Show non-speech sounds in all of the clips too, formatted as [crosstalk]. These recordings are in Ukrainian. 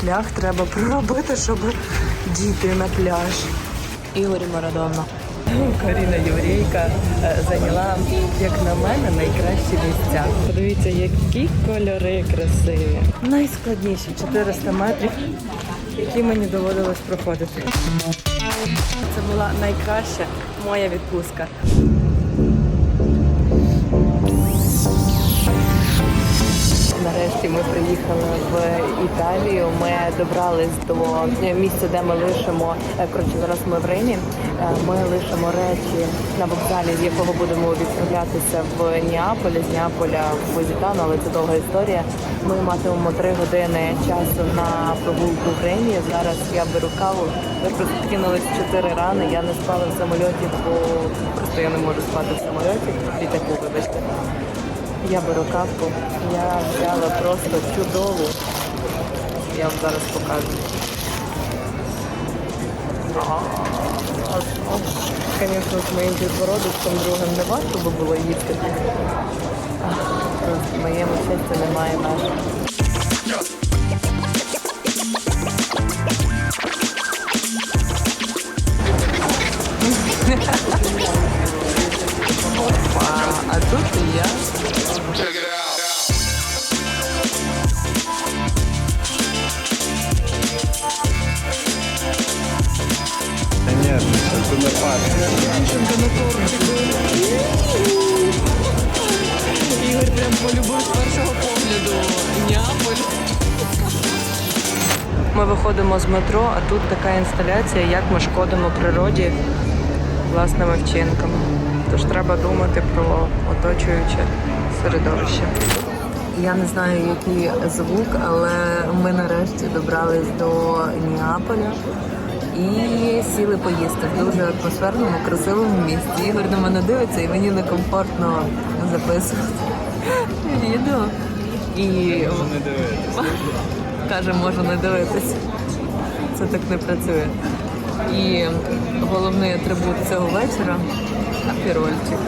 шлях треба проробити, щоб дійти на пляж. Ігор Марадона. Каріна Єврейка е, зайняла, як на мене, найкращі місця. Подивіться, які кольори красиві. Найскладніші 400 метрів, які мені доводилось проходити. Це була найкраща моя відпустка. Нарешті ми приїхали в Італію. Ми добрались до місця, де ми лишимо е, коротше, зараз ми в Римі. Е, Ми лишимо речі на вокзалі, з якого будемо відправлятися в Неаполь, з Неаполя в Позитано, але це довга історія. Ми матимемо три години часу на прогулку в Римі. Зараз я беру каву. Ми просто кинулись чотири рани. Я не спала в самольоті, бо просто я не можу спати в самольоті. Літаку, вибачте. Я беру кавку. Я взяла просто чудову. Я вам зараз покажу. Звісно, з моїм підбородочком другим не варто би було їсти. Просто моєму щастю немає меж. [laughs] А тут і я. Паре. Ігор прям полюбив з першого погляду Неаполь. Ми виходимо з метро, а тут така інсталяція, як ми шкодимо природі власними вчинками. Тож треба думати про оточуюче середовище. Я не знаю, який звук, але ми нарешті добрались до Неаполя і сіли поїсти в дуже атмосферному, красивому місці. Ігор на мене дивиться і мені некомфортно записувати [laughs] відео. І Не дивитися. каже, можу не дивитися. [laughs] Це так не працює. І головний атрибут цього вечора апірольчик.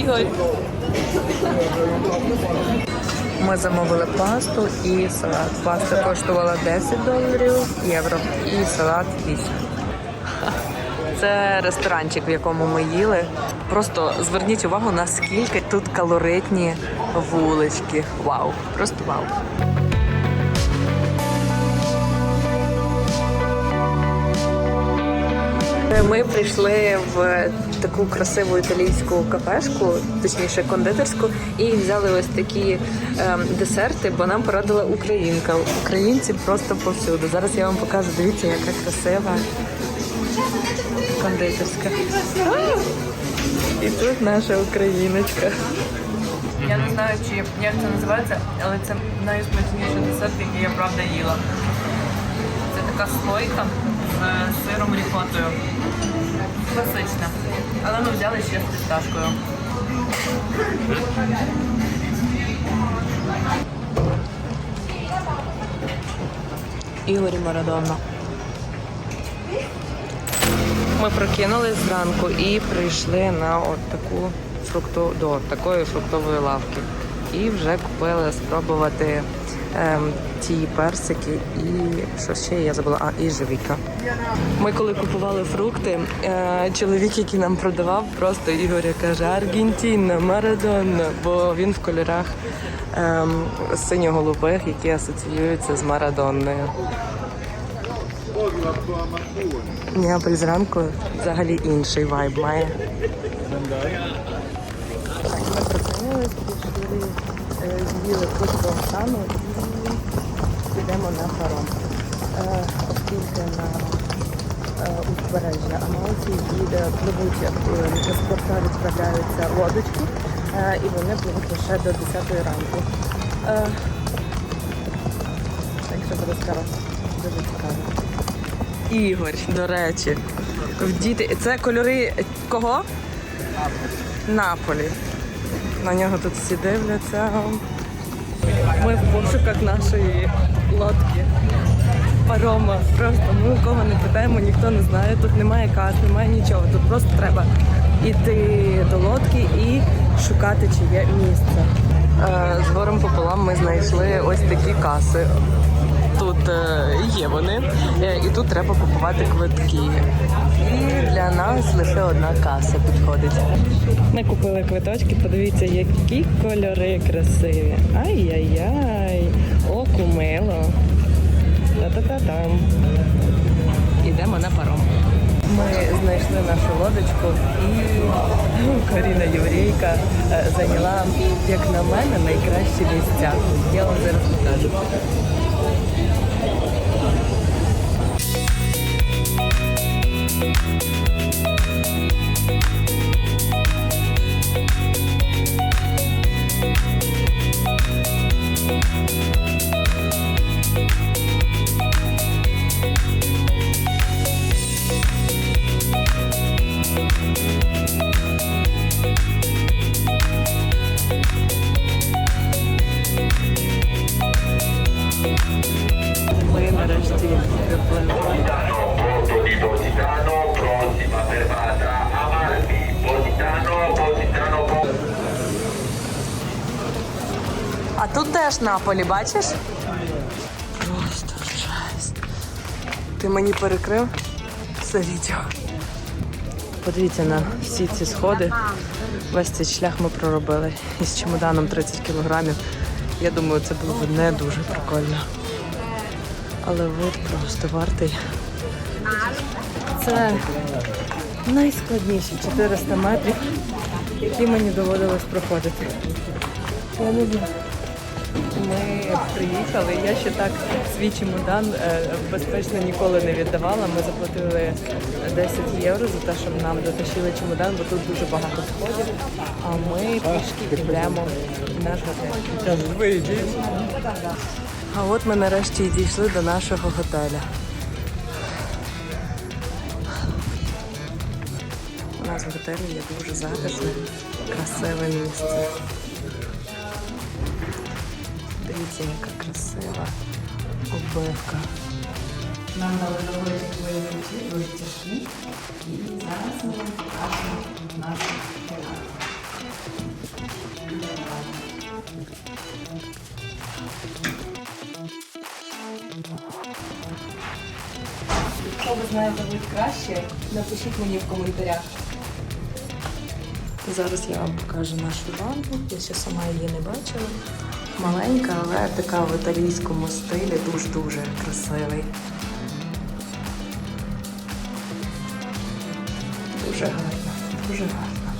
Ігор. Ми замовили пасту і салат. Паста коштувала 10 доларів євро і салат 8. [laughs] Це ресторанчик, в якому ми їли. Просто зверніть увагу, наскільки тут калоритні вулички. Вау! Просто вау! Ми прийшли в таку красиву італійську кафешку, точніше кондитерську, і взяли ось такі ем, десерти, бо нам порадила українка. Українці просто повсюди. Зараз я вам покажу. Дивіться, яка красива кондитерська. І тут наша україночка. Я не знаю, чи як це називається, але це найсмачніший десерт, який я правда їла. Це така слойка з сиром рікотою. Класична. Але ми взяли ще з фісташкою. Ігорі Марадона. Ми прокинулись зранку і прийшли на от таку фрукту до такої фруктової лавки. І вже купили спробувати ем, ті персики і що ще я забула, а і живіка. Ми коли купували фрукти, е, чоловік, який нам продавав, просто Ігоря каже Аргентина, Марадона, бо він в кольорах ем, синьо-голубих, які асоціюються з Марадонною. Неаполь зранку взагалі інший вайб має. Ми припинились, пішли, е, з'їли тут круасану і підемо на паром. Е, Оскільки на е, узбережжя Амалфі їде пливуть е, транспорта відправляються лодочки, і вони пливуть лише до 10 ранку. Так що буде цікаво. Дуже цікаво. Ігор, до речі, діти. Це кольори кого? Наполі. На нього тут всі дивляться. Ми в пошуках нашої лодки. Парома. Просто ми у кого не питаємо, ніхто не знає. Тут немає кас, немає нічого. Тут просто треба йти до лодки і шукати, чи є місце. Е, З горем пополам ми знайшли ось такі каси. Тут е, є вони, е, і тут треба купувати квитки. І для нас лише одна каса підходить. Ми купили квиточки, подивіться, які кольори красиві. Ай-яй-яй, оку мило. Та-та-та-там. Ідемо на паром. Ми знайшли нашу лодочку і ну, Каріна Єврейка е, зайняла, як на мене, найкращі місця. Я вам зараз покажу. Наполі, бачиш? Просто жесть. Ти мені перекрив все відео. Подивіться на всі ці сходи. Весь цей шлях ми проробили із чемоданом 30 кілограмів. Я думаю, це було б не дуже прикольно. Але вид просто вартий. Це найскладніші 400 метрів, які мені доводилось проходити. Я. Ми приїхали. Я ще так свій чемодан е, безпечно ніколи не віддавала. Ми заплатили 10 євро за те, щоб нам дотащили чемодан, бо тут дуже багато сходів. А ми пішки йдемо в наш готель. А от ми нарешті і дійшли до нашого готеля. У нас в готелі є дуже затишне, красиве місце. Дивіться, яка красива оббивка. Нам дали доволі твої ключі, дуже тяжкі. І зараз ми покажемо нашу. Якщо ви знаєте вид краще, напишіть мені в коментарях. Зараз я вам покажу нашу ванну. Я ще сама її не бачила. Маленька, але така в італійському стилі дуже-дуже красивий. Дуже гарно, дуже гарно.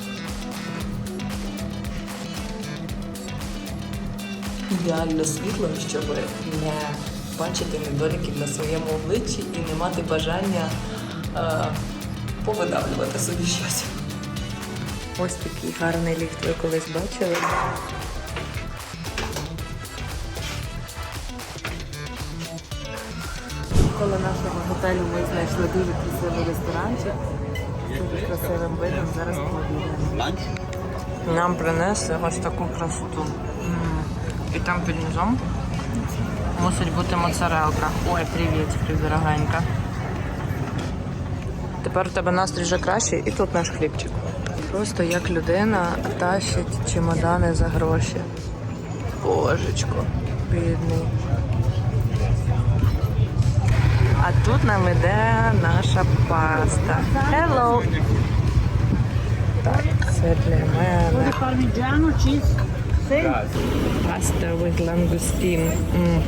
Ідеально світло, щоб не бачити недоліків на своєму обличчі і не мати бажання е, повидавлювати собі щось. Ось такий гарний ліфт ви колись бачили. Коло нашого готелю ми знайшли дуже красивий ресторанчик з дуже красивим видом. Зараз пообідаємо. Нам принесли ось таку красоту. І там під низом мусить бути моцарелка. Ой, привіт, дорогенька. Тепер у тебе настрій вже кращий і тут наш хлібчик. Просто як людина тащить чемодани за гроші. Божечко, бідний. А тут нам іде наша паста. Hello! Так, це для мене. Паста with langoustine. М.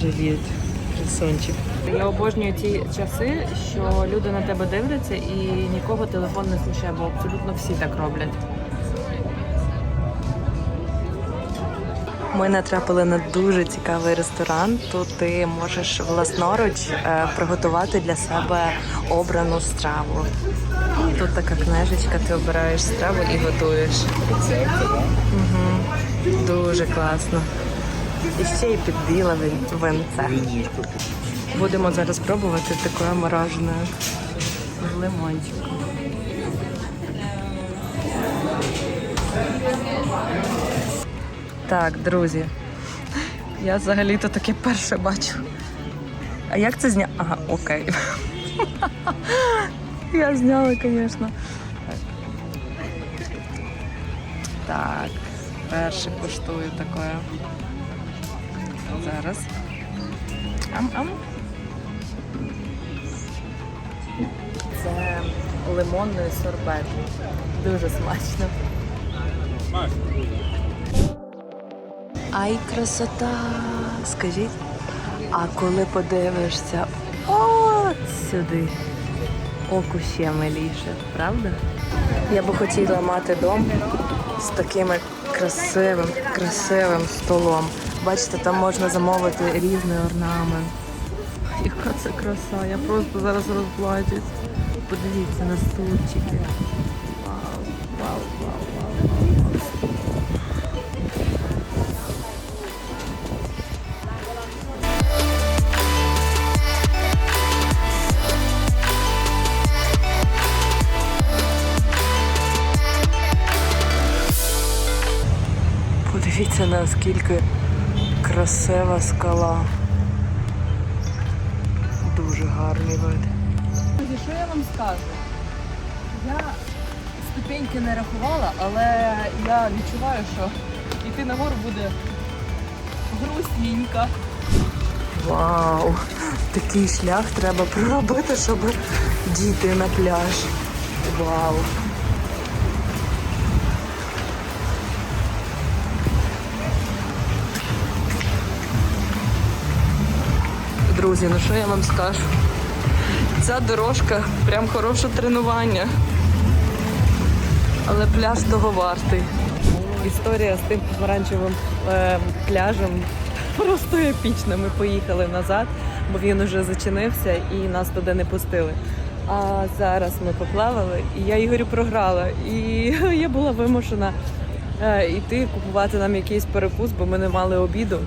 Привіт, красончик. Я обожнюю ті часи, що люди на тебе дивляться і нікого телефон не слухає, бо абсолютно всі так роблять. Ми натрапили на дуже цікавий ресторан. Тут ти можеш власноруч е, приготувати для себе обрану страву. Тут така книжечка, ти обираєш страву і готуєш. Угу. Дуже класно. І ще й підбіла вин- винце. Будемо зараз пробувати таке морожене з лимончиком. Так, друзі. Я взагалі-то таке перше бачу. А як це зняти? Ага, окей. Я зняла, звісно. Так, Перше коштую таке. Зараз. Ам-ам. Це лимонний сорбет. Дуже смачно. Ай, красота! Скажіть, а коли подивишся от сюди, оку ще миліше, правда? Я би хотіла мати дом з таким красивим, красивим столом. Бачите, там можна замовити різний орнамент. Яка це краса, я просто зараз розплачусь. Подивіться на стульчики. Вау, вау, вау, вау, вау. Подивіться наскільки красива скала. Дуже гарний вид. Що я вам скажу? Я ступеньки не рахувала, але я відчуваю, що йти нагору буде грустненько. Вау! Такий шлях треба проробити, щоб дійти на пляж. Вау! Друзі, ну що я вам скажу? Ця дорожка прям хороше тренування. Але пляж того вартий. Історія з тим помаранчевим е, пляжем просто епічна. Ми поїхали назад, бо він уже зачинився і нас туди не пустили. А зараз ми поплавали, і я Ігорю програла. І [laughs] я була вимушена е, йти купувати нам якийсь перекус, бо ми не мали обіду.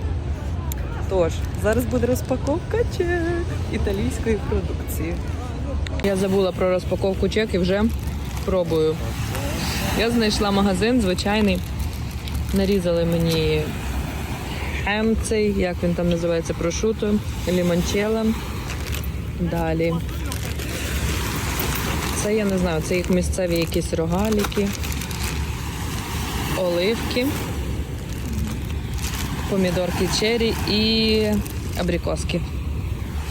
Тож, зараз буде розпаковка чек італійської продукції. Я забула про розпаковку чек і вже пробую. Я знайшла магазин звичайний. Нарізали мені хем цей, як він там називається, прошуто, лімончелло. Далі. Це я не знаю, це їх місцеві якісь рогаліки, оливки помідорки черрі і абрикоски.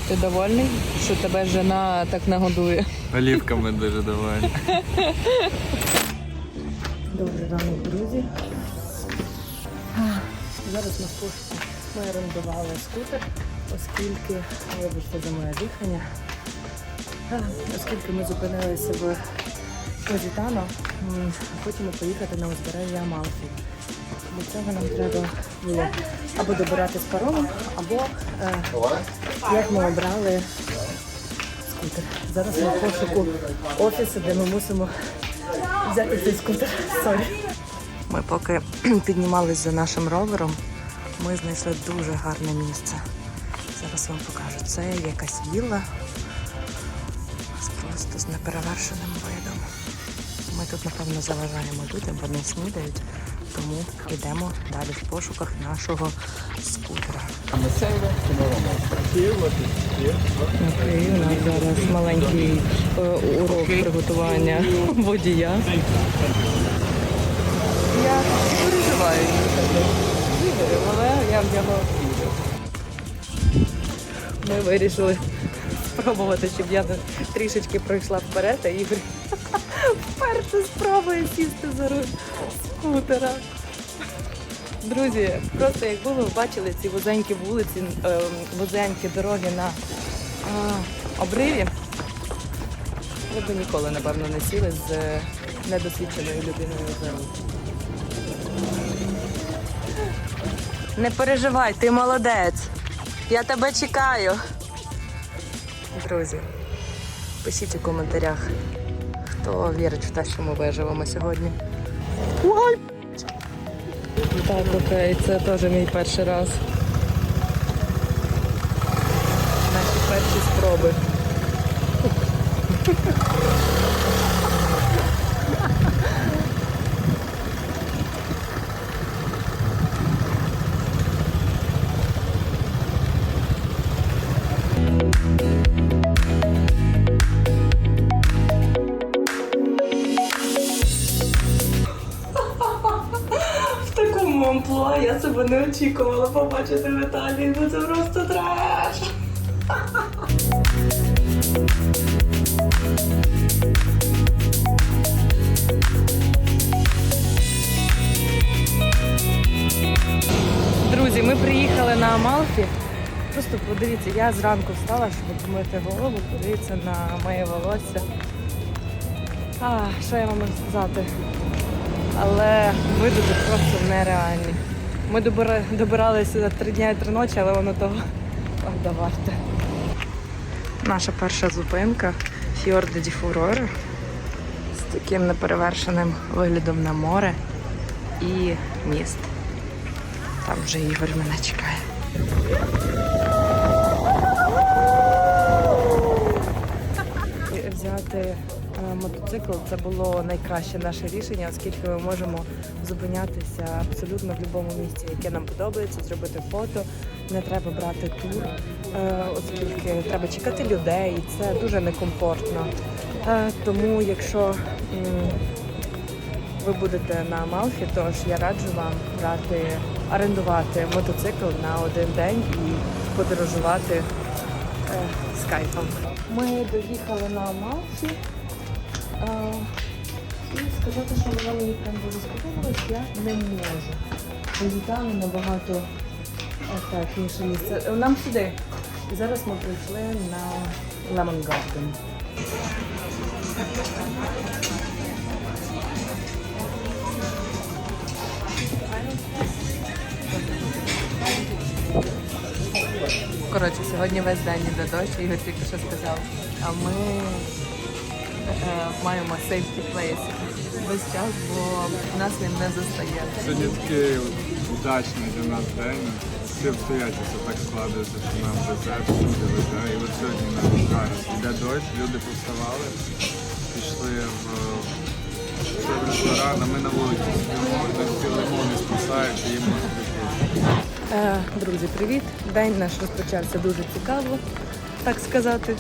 Ти довольний, що тебе жена так нагодує? Олівками дуже доволі. Добрий ранок, друзі. Зараз на пошті ми орендували скутер, оскільки, вибачте за моє дихання, оскільки ми зупинилися в Позітано, м, хочемо поїхати на узбережжя Амалфі. Для цього нам треба було або добиратись паромом, або е, як ми обрали скутер. Зараз ми в пошуку офісу, де ми мусимо взяти цей скутер. Сорі. Ми поки [clears throat] піднімались за нашим ровером, ми знайшли дуже гарне місце. Зараз вам покажу. Це якась вілла з просто з неперевершеним видом. Ми тут, напевно, заважаємо людям, вони снідають, тому йдемо далі в пошуках нашого скутера. Окей, у нас зараз маленький е, урок приготування [laughs] водія. Я переживаю Ігорю, але я в нього вірю. Ми вирішили спробувати, щоб я трішечки пройшла вперед, а Ігор [laughs] вперше спробує сісти за руль скутера. Друзі, просто якби ви бачили ці вузенькі вулиці, е, вузенькі дороги на обриві, ви б ніколи, напевно, не сіли з е, недосвідченою людиною за. Не переживай, ти молодець. Я тебе чекаю. Друзі, пишіть у коментарях, хто вірить в те, що ми виживемо сьогодні. Ой! Так, окей, це теж мій перший раз. Наші перші спроби. В такому бо не очікувала побачити в Італії. Ну це просто треш. Друзі, ми приїхали на Амалфі. Просто подивіться, я зранку встала, щоб помити голову, подивіться на моє волосся. А, що я вам можу сказати? Але види просто нереальні. Ми добира- добиралися три дня і три ночі, але воно того [laughs] правда варте. Наша перша зупинка Фьорде ді Фуроре з таким неперевершеним виглядом на море і міст. Там вже Ігор мене чекає. Взяти мотоцикл це було найкраще наше рішення, оскільки ми можемо зупинятися абсолютно в будь-якому місці, яке нам подобається, зробити фото. Не треба брати тур, е, оскільки треба чекати людей, і це дуже некомфортно. Е, Тому, якщо ви будете на Амалфі, тож я раджу вам брати, орендувати мотоцикл на один день і подорожувати е, з кайфом. Ми доїхали на Амалфі. Е, і сказати, що вона мені прям дуже сподобалась, я не можу. Політали набагато ефектніше місце. Е, Нам сюди. І зараз ми прийшли на Lemon Garden. Коротше, сьогодні весь день іде дощ, Ігор тільки що сказав. А ми е, маємо safety place весь час, бо нас він не застає. Сьогодні такий удачний для нас день. Всі обстоятельства так складаються, що нам везе, всюди везе. І от сьогодні нам зараз йде дощ, люди повставали, пішли в, пішли в ресторан, а ми на вулиці сидимо, і так ці лимони спасають і їм Е, Друзі, привіт! День наш розпочався дуже цікаво, так сказати.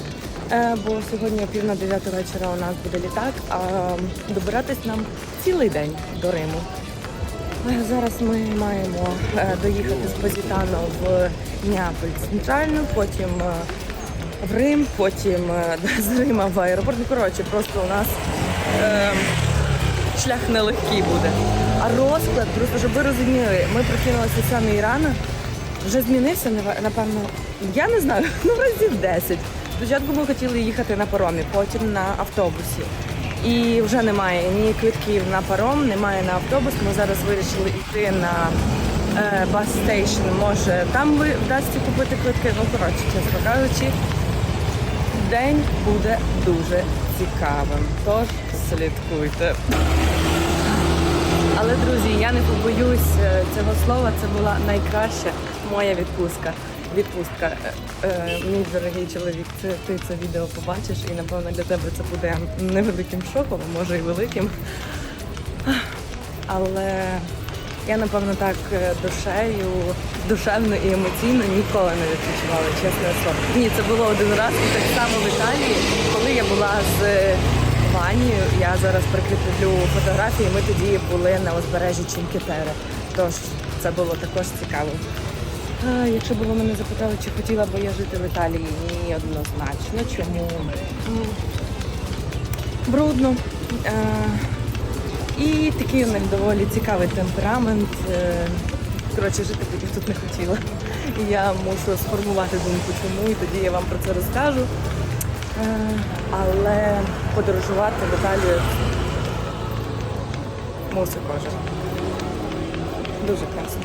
Е, Бо сьогодні пів на дев'яту вечора у нас буде літак, а добиратись нам цілий день до Риму. Е, Зараз ми маємо е, доїхати з Позітано в Неаполь центральну, потім в Рим, потім з Рима в аеропорт. Ну, коротше, просто у нас е, шлях нелегкий буде. А розклад, просто щоб ви розуміли, ми прокинулися самі рано, вже змінився, напевно, я не знаю, [laughs] ну разів 10. Спочатку ми хотіли їхати на паромі, потім на автобусі. І вже немає ні квитків на паром, немає на автобус. Ми зараз вирішили йти на е, бас стейшн. Може, там ви- вдасться купити квитки. Ну, коротше, чесно кажучи, день буде дуже цікавим. Тож слідкуйте. Але друзі, я не побоюсь е, цього слова. Це була найкраща моя відпустка. Відпустка. Е, е, Мій дорогий чоловік, ти це відео побачиш, і напевно для тебе це буде невеликим шоком, може і великим. Але я напевно так е, душею, душевно і емоційно ніколи не відпочивала, чесне слово. Ні, це було один раз і так само в Італії, коли я була з Ванією. Я зараз прикріплю фотографії. Ми тоді були на узбережжі Чінкітери. Тож це було також цікаво. Якщо б ви мене запитали, чи хотіла б я жити в Італії, ні, однозначно. Чому? Брудно. Е, і такий у них доволі цікавий темперамент. Е, Коротше, жити б тут не хотіла. І я мушу сформувати думку, чому, і тоді я вам про це розкажу. Е, Але подорожувати в Італію мусить кожен. Дуже класно.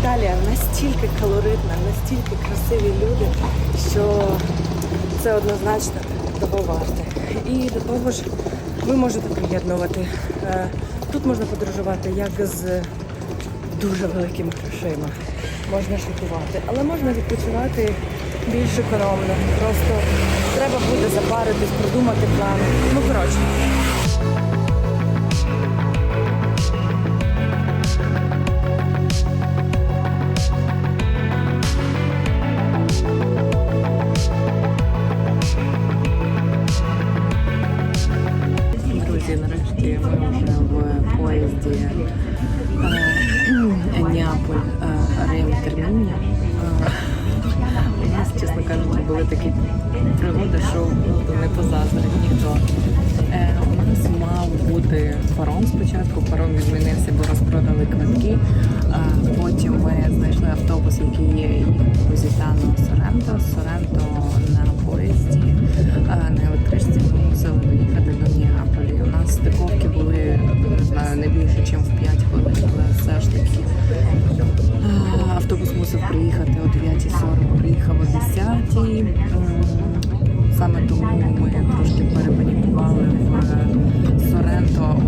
Італія настільки калоритна, настільки красиві люди, що це однозначно того варте. І до того ж, ви можете приєднувати. Е, Тут можна подорожувати як з дуже великими грошима. Можна шокувати, але можна відпочивати більш економно. Просто треба буде запаритись, продумати план. Ну коротше. терміння. У нас, чесно кажучи, були такі пригоди, що не позаздрив ніхто. Е, у нас мав бути паром спочатку, паром відмінився, бо розпродали квитки. Е, потім ми знайшли автобус, який є по Зітану Соренто. Соренто на поїзді, е, на електричці ми мусили доїхати до Ніаполі. У нас стиковки були не більше, ніж в 5 годин, але все ж таки. Мусив приїхати о 9.40, приїхав о 10.00. Саме тому ми трошки перепанікували в Соренто,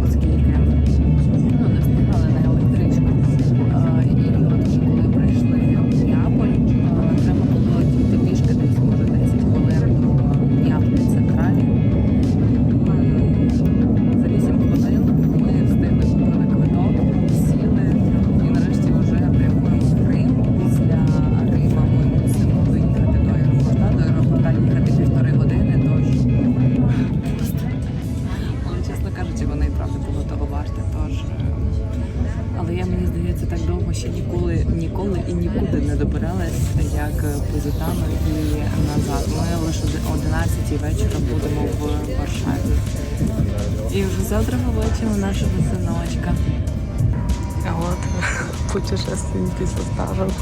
путешественники составив.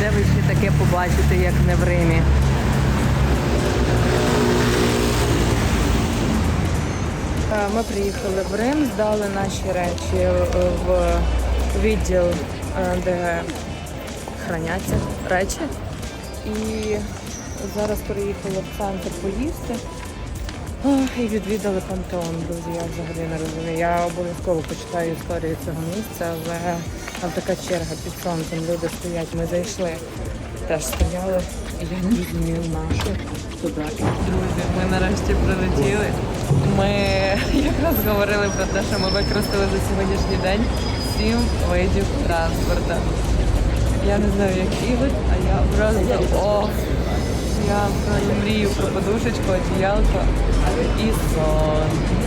Де ви ще таке побачите, як не в Римі? Е, Ми приїхали в Рим, здали наші речі е, в відділ, е, де храняться речі. І зараз приїхали в центр поїсти. Ох, І відвідали пантеон, друзі, я взагалі не розумію. Я обов'язково почитаю історію цього місця, але там така черга під сонцем, люди стоять. Ми зайшли, теж стояли, і я не розумію нашу туди. Друзі, ми нарешті прилетіли. Ми якраз говорили про те, що ми використали за сьогоднішній день сім видів транспорту. Я не знаю, як Ігор, а я просто о, я мрію про подушечку, одіялко і сон.